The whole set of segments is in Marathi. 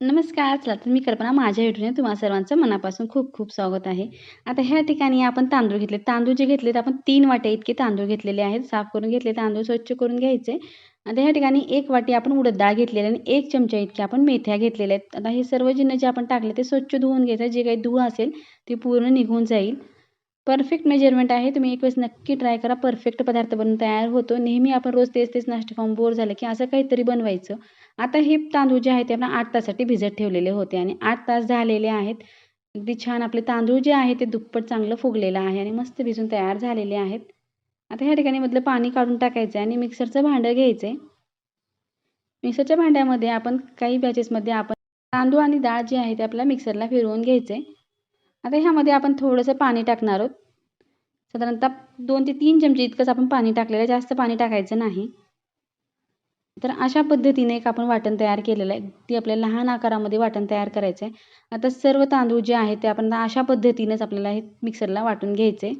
नमस्कार. चला तर मी कल्पना माझ्या युट्यूबने तुम्हा सर्वांचं मनापासून खूप खूप स्वागत आहे. आता ह्या ठिकाणी आपण तांदूळ घेतले. तांदूळ जे घेतलेत आपण 3 वाट्या इतके तांदूळ घेतलेले आहेत. साफ करून घेतले तांदूळ स्वच्छ करून घ्यायचे. आता ह्या ठिकाणी 1 वाटी आपण उडद डाळ घेतलेली आणि 1 चमचा इतक्या आपण मेथ्या घेतलेल्या आहेत. आता हे सर्व जिन्नस जे आपण टाकले ते स्वच्छ धुवून घ्यायचं. जे काही धूळ असेल ते पूर्ण निघून जाईल. परफेक्ट मेजरमेंट आहे. तुम्ही एक वेळेस नक्की ट्राय करा. परफेक्ट पदार्थ बनून तयार होतो. नेहमी आपण रोज तेच तेच नाश्ते खाऊन बोर झालं की असं काहीतरी बनवायचं. आता हे तांदूळ जे आहेत ते आपण आठ तासासाठी भिजत ठेवलेले होते आणि आठ तास झालेले आहेत. अगदी छान आपले तांदूळ जे आहे ते दुप्पट चांगलं फुगलेलं आहे आणि मस्त भिजून तयार झालेले आहेत. आता ह्या ठिकाणी मधलं पाणी काढून टाकायचं आहे आणि मिक्सरचं भांडं घ्यायचं आहे. मिक्सरच्या भांड्यामध्ये आपण काही बॅचेसमध्ये आपण तांदूळ आणि डाळ जी आहे ते आपल्याला मिक्सरला फिरवून घ्यायचं आहे. आता ह्यामध्ये आपण थोडंसं पाणी टाकणार आहोत. साधारणतः दोन ते तीन चमचे इतकंच आपण पाणी टाकलेलं आहे. जास्त पाणी टाकायचं नाही. तर अशा पद्धतीने एक आपण वाटण तयार केलेलं आहे. ती आपल्याला लहान आकारामध्ये वाटण तयार करायचं आहे. आता सर्व तांदूळ जे आहेत ते आपण अशा पद्धतीनेच आपल्याला हे मिक्सरला वाटून घ्यायचे.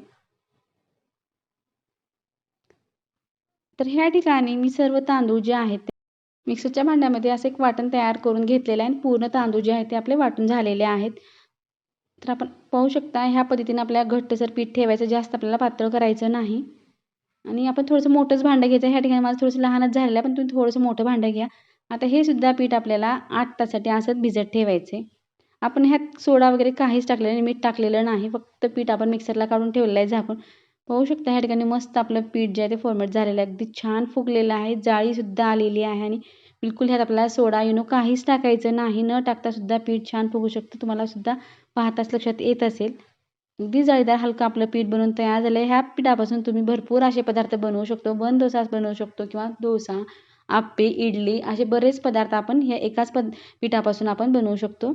तर ह्या ठिकाणी मी सर्व तांदूळ जे आहेत ते मिक्सरच्या भांड्यामध्ये असं एक वाटण तयार करून घेतलेलं आहे आणि पूर्ण तांदूळ जे आहेत ते आपले वाटून झालेले आहेत. तर आपण पाहू शकता ह्या पद्धतीने आपल्याला घट्टसर पीठ ठेवायचं. जास्त आपल्याला पातळ करायचं नाही. आणि आपण थोडंसं मोठंच भांडं घ्यायचं. ह्या ठिकाणी माझं थोडंसं लहानच झालेलं आहे. पण तुम्ही थोडंसं मोठं भांडं घ्या. आता हे सुद्धा पीठ आपल्याला आठ तासासाठी असंच भिजत ठेवायचं आहे. आपण ह्यात सोडा वगैरे काहीच टाकलेलं नाही. मीठ टाकलेलं नाही. फक्त पीठ आपण मिक्सरला काढून ठेवलेलं आहे झाकून. पाहू शकता ह्या ठिकाणी मस्त आपलं पीठ जे आहे ते फॉर्मेट झालेलं आहे. अगदी छान फुगलेलं आहे. जाळीसुद्धा आलेली आहे आणि बिलकुल ह्यात आपल्याला सोडा, इनो काहीच टाकायचं नाही. न टाकतासुद्धा पीठ छान फुगू शकतं. तुम्हाला सुद्धा पाहताच लक्षात येत असेल. अगदी जाळीदार हलकं आपलं पीठ बनवून तयार झालं आहे. ह्या पिठापासून तुम्ही भरपूर असे पदार्थ बनवू शकतो. बन डोसा बनवू शकतो किंवा डोसा, आप्पे, इडली असे बरेच पदार्थ आपण ह्या एकाच पद पिठापासून आपण बनवू शकतो.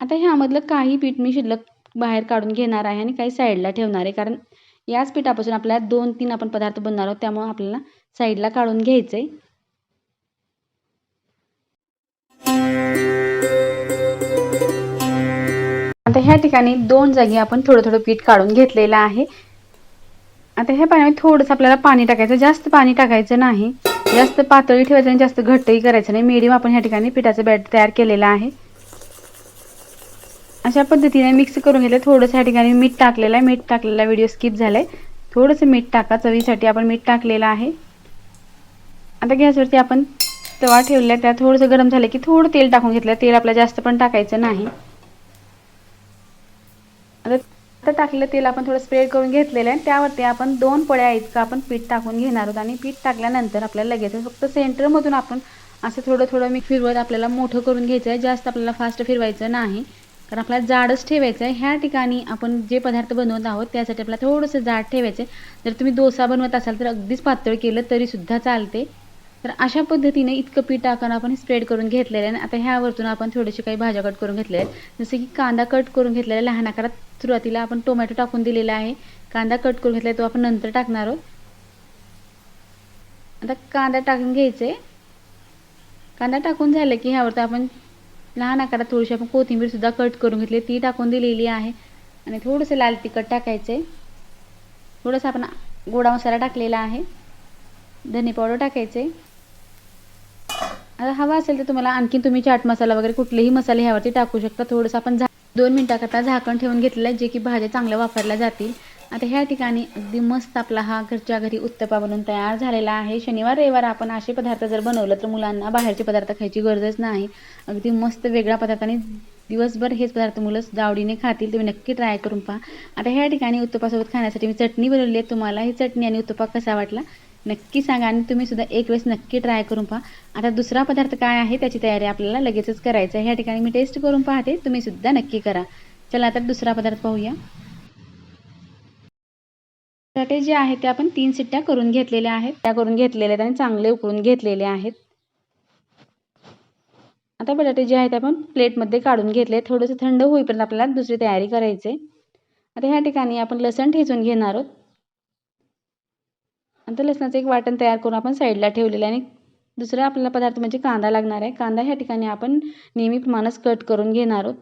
आता ह्यामधलं काही पीठ मी शिल्लक बाहेर काढून घेणार आहे आणि काही साईडला ठेवणार आहे. कारण याच पिठापासून आपल्याला 2-3 आपण पदार्थ बनणार आहोत. त्यामुळं आपल्याला साईडला काढून घ्यायचं आहे. आता ह्या ठिकाणी दोन जागी आपण थोडं-थोडं पीठ काढून घेतलेलं आहे. आता ह्या पाण्यामध्ये थोडंसं आपल्याला पाणी टाकायचं. जास्त पाणी टाकायचं नाही. जास्त पातळी ठेवायचं आणि जास्त घट्टही करायचं नाही. मीडियम आपण ह्या ठिकाणी पिठाचं बॅट तयार केलेलं आहे. अशा पद्धतीने मिक्स करून घेतलं. थोडंसं ह्या ठिकाणी मीठ टाकलेलं आहे. मीठ टाकलेला व्हिडिओ स्किप झाला आहे. थोडंसं मीठ टाका. चवीसाठी आपण मीठ टाकलेलं आहे. आता गॅसवरती आपण तवा ठेवलेला त्या त्यात थोडंसं गरम झालं की थोडं तेल टाकून घेतलं. तेल आपल्याला जास्त पण टाकायचं नाही. आता आता टाकलेलं तेल आपण थोडं स्प्रेड करून घेतलेलं आहे. त्यावरती आपण दोन पळ्या इतकं आपण पीठ टाकून घेणार आहोत आणि पीठ टाकल्यानंतर आपल्याला लगेच फक्त सेंटरमधून आपण असं थोडं थोडं मी फिरवत आपल्याला मोठं करून घ्यायचं आहे. जास्त आपल्याला फास्ट फिरवायचं नाही. कारण आपल्याला जाडच ठेवायचं आहे. ह्या ठिकाणी आपण जे पदार्थ बनवत आहोत त्यासाठी आपल्याला थोडंसं जाड ठेवायचं आहे. जर तुम्ही डोसा बनवत असाल तर अगदीच पातळ केलं तरीसुद्धा चालते. तर अशा पद्धतीने इतकं पीठ टाकून आपण स्प्रेड करून घेतलेलं आहे. आता ह्यावरतून आपण थोडेसे काही भाज्या कट करून घेतलेल्या आहेत. जसं की कांदा कट करून घेतलेला लहान आकारात. सुरुवातीला आपण टोमॅटो टाकून दिलेला आहे. कांदा कट करून घेतला तो आपण नंतर टाकणार आहोत. आता कांदा टाकून घ्यायचे. कांदा टाकून झालं की ह्यावरती आपण लहान आकारात थोडीशी आपण कोथिंबीर सुद्धा कट करून घेतली ती टाकून दिलेली आहे आणि थोडंसं लाल तिखट टाकायचे. थोडंसं आपण गोडा मसाला टाकलेला आहे. धने पावडर टाकायचे. आता हवा असेल तर तुम्हाला आणखी तुम्ही चाट मसाला वगैरे कुठलेही मसाले ह्यावरती टाकू शकता. थोडंसं आपण झा दोन मिनटाकरता झाकण ठेवून घेतलेलं आहे जे की भाज्या चांगल्या वापरल्या जातील. आता ह्या ठिकाणी अगदी मस्त आपला हा घरच्या घरी उत्तपा बनून तयार झालेला आहे. शनिवार रविवार आपण असे पदार्थ जर बनवलं तर मुलांना बाहेरचे पदार्थ खायची गरजच नाही. अगदी मस्त वेगळा पदार्थाने दिवसभर हेच पदार्थ मुलं आवडीने खातील. तुम्ही नक्की ट्राय करून पहा. आता ह्या ठिकाणी उत्तपासोबत खाण्यासाठी मी चटणी बनवली आहे. तुम्हाला ही चटणी आणि उत्तपा कसा वाटला नक्की सांगा आणि तुम्ही सुद्धा एक वेळेस नक्की ट्राय करून पहा. आता दुसरा पदार्थ काय आहे त्याची तयारी आपल्याला लगेचच करायचं आहे. ह्या ठिकाणी मी टेस्ट करून पाहते. तुम्ही सुद्धा नक्की करा. चला आता दुसरा पदार्थ पाहूया. बटाटे जे आहेत ते आपण तीन सिट्ट्या करून घेतलेल्या आहेत. त्या करून घेतलेल्या आहेत आणि चांगले उकळून घेतलेले आहेत. आता बटाटे जे आहेत आपण प्लेटमध्ये काढून घेतले. थोडंसं थंड होईपर्यंत आपल्याला दुसरी तयारी करायची आता ह्या ठिकाणी आपण लसण ठेचून घेणार आहोत. आता लसणाचं एक वाटण तयार करून आपण साईडला ठेवलेलं आहे आणि दुसरा आपल्याला पदार्थ म्हणजे कांदा लागणार आहे. कांदा ह्या ठिकाणी आपण नेहमीप्रमाणेच कट करून घेणार आहोत.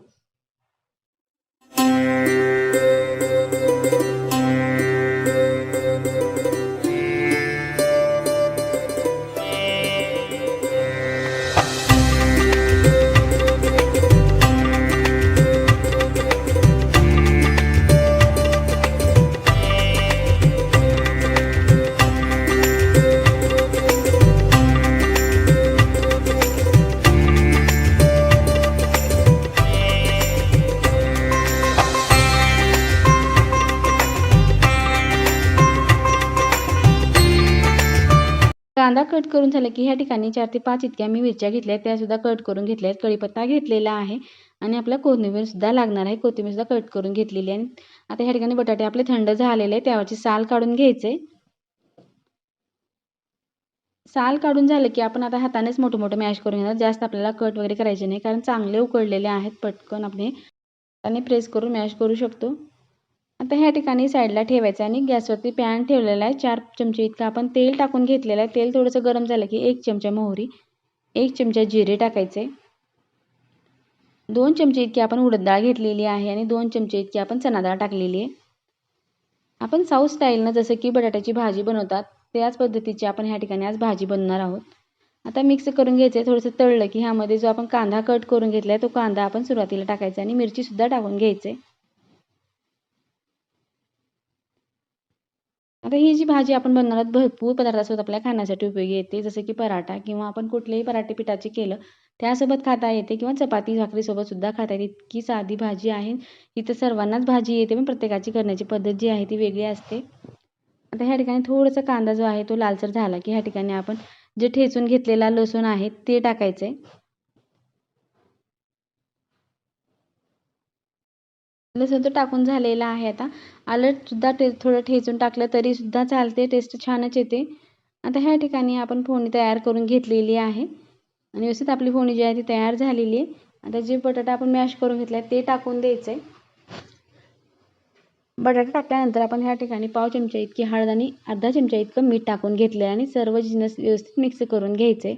कांदा कट करून झाला की ह्या ठिकाणी चार ते पाच इतक्या मी मिरच्या घेतल्या आहेत त्यासुद्धा कट करून घेतल्या आहेत कढीपत्ता घेतलेला आहे आणि आपल्या कोथिंबीरसुद्धा लागणार आहे. कोथिंबीरसुद्धा कट करून घेतलेली आहे. आता ह्या ठिकाणी बटाटे आपले थंड झालेले आहे त्यावरची साल काढून घ्यायचे. साल काढून झालं की आपण आता हातानेच मोठं मोठं मॅश करून घेणार. जास्त आपल्याला कट वगैरे करायचे नाही कारण चांगले उकडलेले आहेत. पटकन आपण आणि प्रेस करून मॅश करू शकतो. आता ह्या ठिकाणी साईडला ठेवायचं आणि गॅसवरती पॅन ठेवलेला आहे. चार चमचे इतकं आपण तेल टाकून घेतलेलं आहे. तेल थोडंसं गरम झालं की एक चमचा मोहरी एक चमचा जिरे टाकायचे. दोन चमचे इतकी आपण उडद डाळ घेतलेली आहे आणि दोन चमचे इतकी आपण चना डाळ टाकलेली आहे. आपण साऊथ स्टाईलनं जसं की बटाट्याची भाजी बनवतात त्याच पद्धतीची आपण ह्या ठिकाणी आज भाजी बनवणार आहोत. आता मिक्स करून घ्यायचं आहे थोडंसं तळलं की ह्यामध्ये जो आपण कांदा कट करून घेतला आहे तो कांदा आपण सुरुवातीला टाकायचा आणि मिरचीसुद्धा टाकून घ्यायचे आता ही जी भाजी आपण बनवणार भरपूर पदार्थासोबत आपल्याला खाण्यासाठी उपयोगी येते. जसं की पराठा किंवा आपण कुठलेही पराठे पिठाचे केलं त्यासोबत खाता येते किंवा चपाती भाकरीसोबत सुद्धा खाता येते. इतकी साधी भाजी आहे. इथं सर्वांनाच भाजी येते पण प्रत्येकाची करण्याची पद्धत जी आहे ती वेगळी असते. आता ह्या ठिकाणी थोडंसं कांदा जो आहे तो लालसर झाला की ह्या ठिकाणी आपण जे ठेचून घेतलेला लसूण आहे ते टाकायचं आहे लसूण तर टाकून झालेला आहे आता. आलटसुद्धा टे थोडं ठेचून टाकलं तरीसुद्धा चालते टेस्ट छानच येते. आता ह्या ठिकाणी आपण फोडणी तयार करून घेतलेली आहे. आणि व्यवस्थित आपली फोडणी जी आहे ती तयार झालेली आहे. आता जे बटाटा आपण मॅश करून घेतला आहे ते टाकून द्यायचं आहे बटाटा टाकल्यानंतर आपण ह्या ठिकाणी पाव चमचा इतकी हळद आणि अर्धा चमचा इतकं मीठ टाकून घेतलं आहे आणि सर्व जिनस व्यवस्थित मिक्स करून घ्यायचं आहे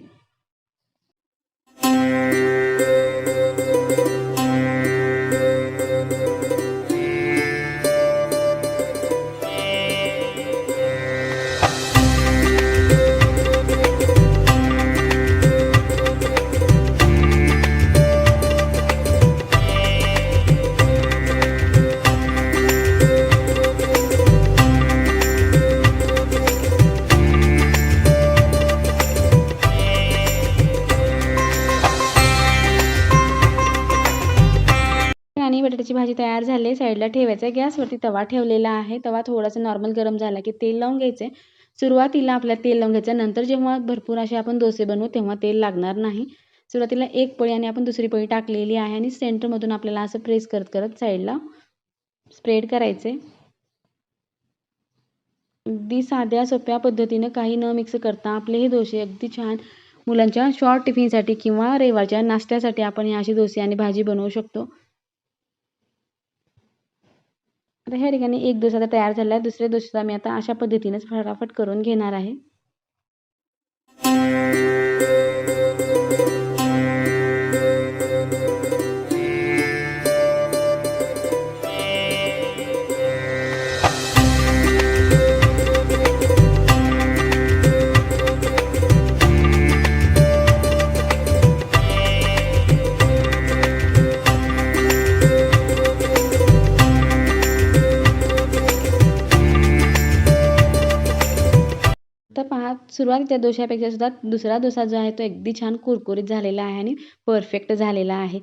बटाट्याची भाजी तयार झाली आहे. साईडला ठेवायचं आहे. गॅसवरती तवा ठेवलेला आहे. तवा थोडासा नॉर्मल गरम झाला की तेल लावून घ्यायचं आहे सुरुवातीला आपल्याला तेल लावून घ्यायचं नंतर जेव्हा भरपूर असे आपण डोसे बनवू तेव्हा तेल लागणार नाही. सुरुवातीला एक पळी आणि आपण दुसरी पळी टाकलेली आहे आणि सेंटरमधून आपल्याला असं प्रेस करत करत साईडला स्प्रेड करायचे अगदी साध्या सोप्या पद्धतीनं काही न मिक्स करता आपले हे डोसे अगदी छान मुलांच्या शॉर्ट टिफिनसाठी किंवा रविवारच्या नाश्त्यासाठी आपण हे असे डोसे आणि भाजी बनवू शकतो. आता ह्या ठिकाणी एक डोसा आता तयार झाला आहे दुसऱ्या डोसा मी आता अशा पद्धतीनेच फटाफट करून घेणार आहे. तर पहा सुरुवातीच्या डोशापेक्षा सुद्धा दुसरा डोसा जो आहे तो अगदी छान कुरकुरीत झालेला आहे आणि परफेक्ट झालेला आहे.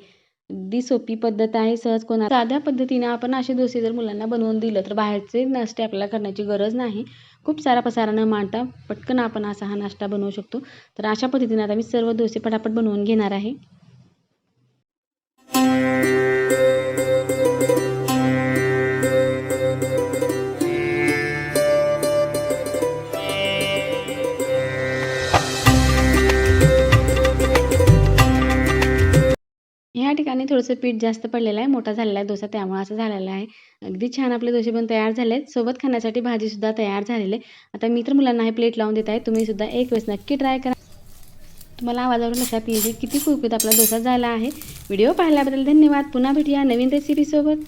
अगदी सोपी पद्धत आहे सहज कोणा साध्या पद्धतीने आपण असे डोसे जर मुलांना बनवून दिलं तर बाहेरचे नाश्ते आपल्याला करण्याची गरज नाही. खूप सारा पसारा न मांडता पटकन आपण असा हा नाश्ता बनवू शकतो. तर अशा पद्धतीने आता मी सर्व डोसे पटापट बनवून घेणार आहे. ह्या ठिकाणी थोडंसं पीठ जास्त पडलेलं आहे मोठा झालेला आहे डोसा त्यामुळे असं झालेला आहे. अगदी छान आपले डोसे पण तयार झाले आहेत सोबत खाण्यासाठी भाजीसुद्धा तयार झालेली आहे. आता मी तर मुलांना हे प्लेट लावून देत आहे. तुम्हीसुद्धा एक वेळेस नक्की ट्राय करा. तुम्हाला आवाजावरून लक्षात येईल किती कुरकुरीत आपला डोसा झाला आहे. व्हिडिओ पाहिल्याबद्दल धन्यवाद. पुन्हा भेटूया नवीन रेसिपीसोबत